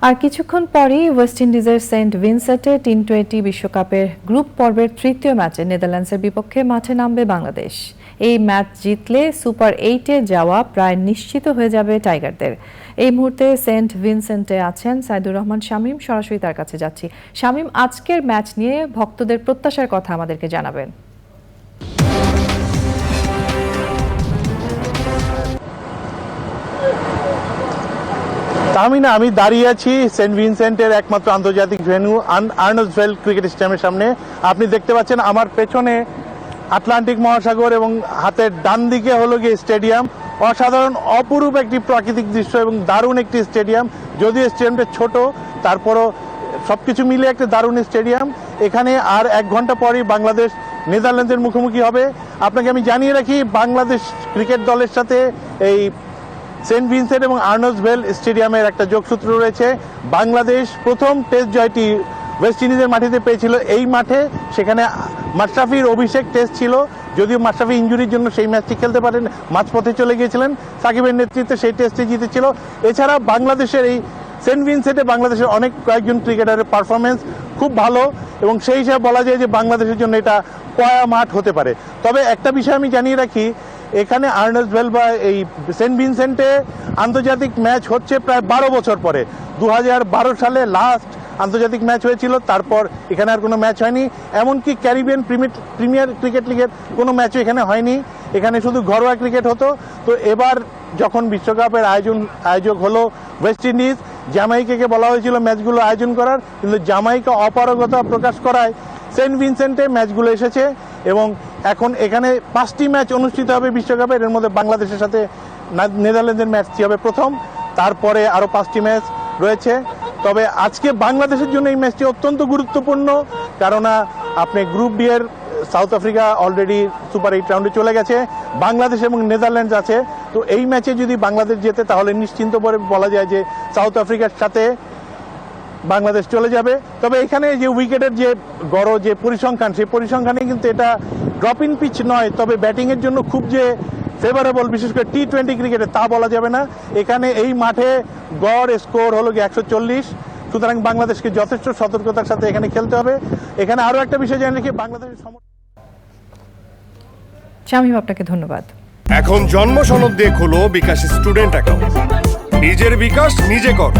আর কিছুক্ষণ পরেই ওয়েস্ট ইন্ডিজের সেন্ট ভিনসেন্টে টিন টোয়েন্টি বিশ্বকাপের গ্রুপ পর্বের তৃতীয় ম্যাচে নেদারল্যান্ডসের বিপক্ষে মাঠে নামবে বাংলাদেশ। এই ম্যাচ জিতলে সুপার এইটে যাওয়া প্রায় নিশ্চিত হয়ে যাবে টাইগারদের। এই মুহূর্তে সেন্ট ভিনসেন্টে আছেন সাইদুর রহমান, শামীম। সরাসরি তার কাছে যাচ্ছি। শামীম, আজকের ম্যাচ নিয়ে ভক্তদের প্রত্যাশার কথা আমাদেরকে জানাবেন। তাহমিনা আমি দাঁড়িয়ে আছি সেন্ট ভিনসেন্টের একমাত্র আন্তর্জাতিক ভেন্যু আর্নসভেল ক্রিকেট স্টেডিয়ামের সামনে। আপনি দেখতে পাচ্ছেন আমার পেছনে আটলান্টিক মহাসাগর এবং হাতের ডান দিকে হলো গিয়ে স্টেডিয়াম। অসাধারণ, অপরূপ একটি প্রাকৃতিক দৃশ্য এবং দারুণ একটি স্টেডিয়াম। যদিও স্টেডিয়ামটা ছোট, তারপরও সব কিছু মিলে একটা দারুণ স্টেডিয়াম। এখানে আর এক ঘণ্টা পরেই বাংলাদেশ নেদারল্যান্ডসের মুখোমুখি হবে। আপনাকে আমি জানিয়ে রাখি, বাংলাদেশ ক্রিকেট দলের সাথে এই সেন্ট ভিনসেন্ট এবং আর্নসভেল স্টেডিয়ামের একটা যোগসূত্র রয়েছে। বাংলাদেশ প্রথম টেস্ট জয়টি ওয়েস্ট ইন্ডিজের মাটিতে পেয়েছিল। এই মাঠে সেখানে মাশরাফির অভিষেক টেস্ট ছিল। যদিও মাশরাফি ইঞ্জুরির জন্য সেই ম্যাচটি খেলতে পারেন, মাঝপথে চলে গিয়েছিলেন। সাকিবের নেতৃত্বে সেই টেস্টে জিতেছিল। এছাড়া বাংলাদেশের এই সেন্ট ভিনসেন্টে বাংলাদেশের অনেক কয়েকজন ক্রিকেটারের পারফরমেন্স খুব ভালো এবং সেই হিসাবে বলা যায় যে বাংলাদেশের জন্য এটা কয়া মাঠ হতে পারে। তবে একটা বিষয় আমি জানিয়ে রাখি এখানে আর্নেস্টভেল বা এই সেন্ট ভিনসেন্টে আন্তর্জাতিক ম্যাচ হচ্ছে প্রায় বারো বছর পরে। দু হাজার বারো সালে লাস্ট আন্তর্জাতিক ম্যাচ হয়েছিল, তারপর এখানে আর কোনো ম্যাচ হয়নি। এমনকি ক্যারিবিয়ান প্রিমিয়ার ক্রিকেট লিগের কোনো ম্যাচও এখানে হয়নি। এখানে শুধু ঘরোয়া ক্রিকেট হতো। তো এবার যখন বিশ্বকাপের আয়োজন আয়োজক হলো ওয়েস্ট ইন্ডিজ জামাইকাকে বলা হয়েছিল ম্যাচগুলো আয়োজন করার। কিন্তু জামাইকা অপারগতা প্রকাশ করায় সেন্ট ভিনসেন্টে ম্যাচগুলো এসেছে। এবং এখন এখানে পাঁচটি ম্যাচ অনুষ্ঠিত হবে বিশ্বকাপের এর মধ্যে বাংলাদেশের সাথে নেদারল্যান্ডের ম্যাচটি হবে প্রথম। তারপরে আরও পাঁচটি ম্যাচ রয়েছে। তবে আজকে বাংলাদেশের জন্য এই ম্যাচটি অত্যন্ত গুরুত্বপূর্ণ। কেননা আপনি গ্রুপ বি এর South Africa already super eight রাউন্ডে চলে গেছে। বাংলাদেশ এবং নেদারল্যান্ডস আছে। তো এই ম্যাচে যদি বাংলাদেশ জেতে, তাহলে নিশ্চিন্ত করে বলা যায় যে সাউথ আফ্রিকার সাথে বাংলাদেশ চলে যাবে। তবে এখানে যে উইকেটের যে গড় যে পরিসংখ্যান সেই পরিসংখ্যানে কিন্তু এটা ড্রপ ইন পিচ নয়। তবে ব্যাটিং এর জন্য খুব যে ফেভারেবল বিশেষ করে টি টোয়েন্টি ক্রিকেটে তা বলা যাবে না। এখানে এই মাঠে গড় স্কোর হলো গিয়ে একশো চল্লিশ। সুতরাং বাংলাদেশকে যথেষ্ট সতর্কতার সাথে এখানে খেলতে হবে। এখানে আরও একটা বিষয় জানি রাখি বাংলাদেশের শামীম আপনাকে ধন্যবাদ। এখন জন্ম সনদ দিয়ে খোলো বিকাশ স্টুডেন্ট অ্যাকাউন্ট। নিজের বিকাশ নিজে কর।